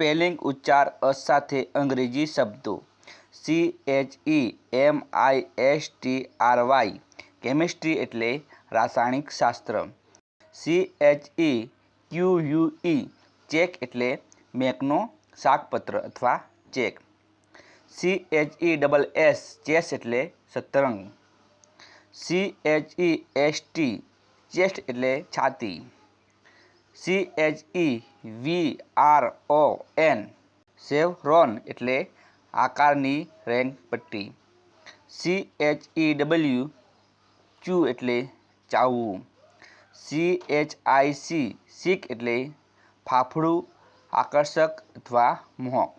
Spelling ઉચ્ચાર અ સાથે અંગ્રેજી શબ્દો C H E M I S T R Y chemistry એટલે રાસાયણિક શાસ્ત્ર C H E Q U E cheque એટલે મેકનો શાકપત્ર અથવા cheque C H E double S chess એટલે શતરંગ C H E S T chest એટલે છાતી C H E V R O N chevron એટલે આકારની રેંગ પટ્ટી. C H E W chew એટલે ચાવવું C H I C chic એટલે ફાફડું, આકર્ષક અથવા મોહક.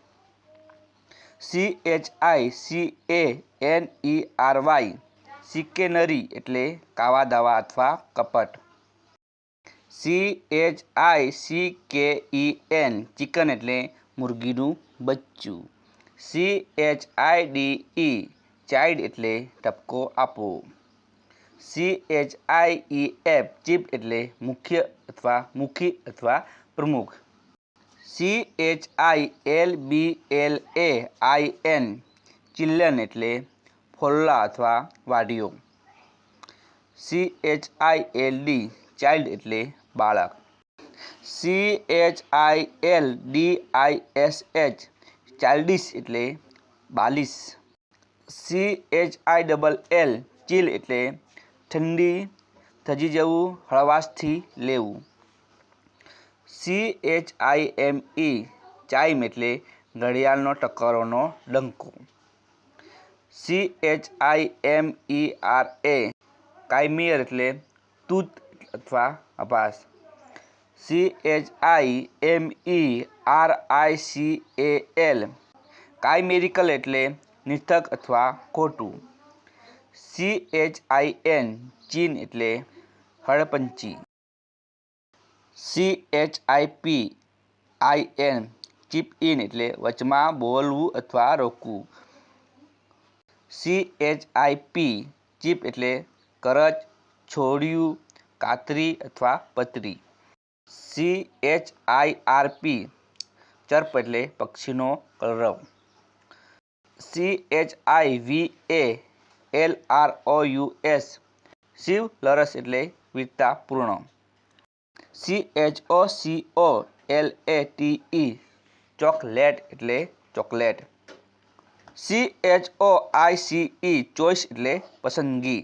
C H I C A N E R Y chicanery એટલે કાવા દાવા અથવા કપટ. સી એચ આઈ સી કે ઈ એન ચિકન એટલે મુરગીનું બચ્ચું. C H I D E chide એટલે ટપકો આપવો. C H I E F chief એટલે મુખ્ય અથવા મુખી અથવા પ્રમુખ. C H I L B L A I N chilblain એટલે ફોલ્લા અથવા વાડીઓ. C H I L D child એટલે બાળક C H I L D I S H childish એટલે બાલિશ C H I double L chill એટલે ઠંડી થજી જવું હળવાશથી લેવું C H I M E chime એટલે ઘડિયાળનો ટકરોનો ડંકો C H I M E R A chimera એટલે તૂત અથવા અભાસ C H I M E R I C A L chimerical એટલે નિર્થક અથવા ખોટું. સી એચ આઈ એન ચીન એટલે હળપંચી. C H I P I N chip in એટલે વચમાં બોલવું અથવા રોકવું. C H I P chip એટલે કરચ, છોડિયું કાતરી અથવા પતરી C H I R P chirp એટલે પક્ષીનો કલરવ C H I V A L R O U S chivalrous એટલે વીરતાપૂર્ણ C H O C O L A T E chocolate એટલે chocolate C H O I C E choice એટલે પસંદગી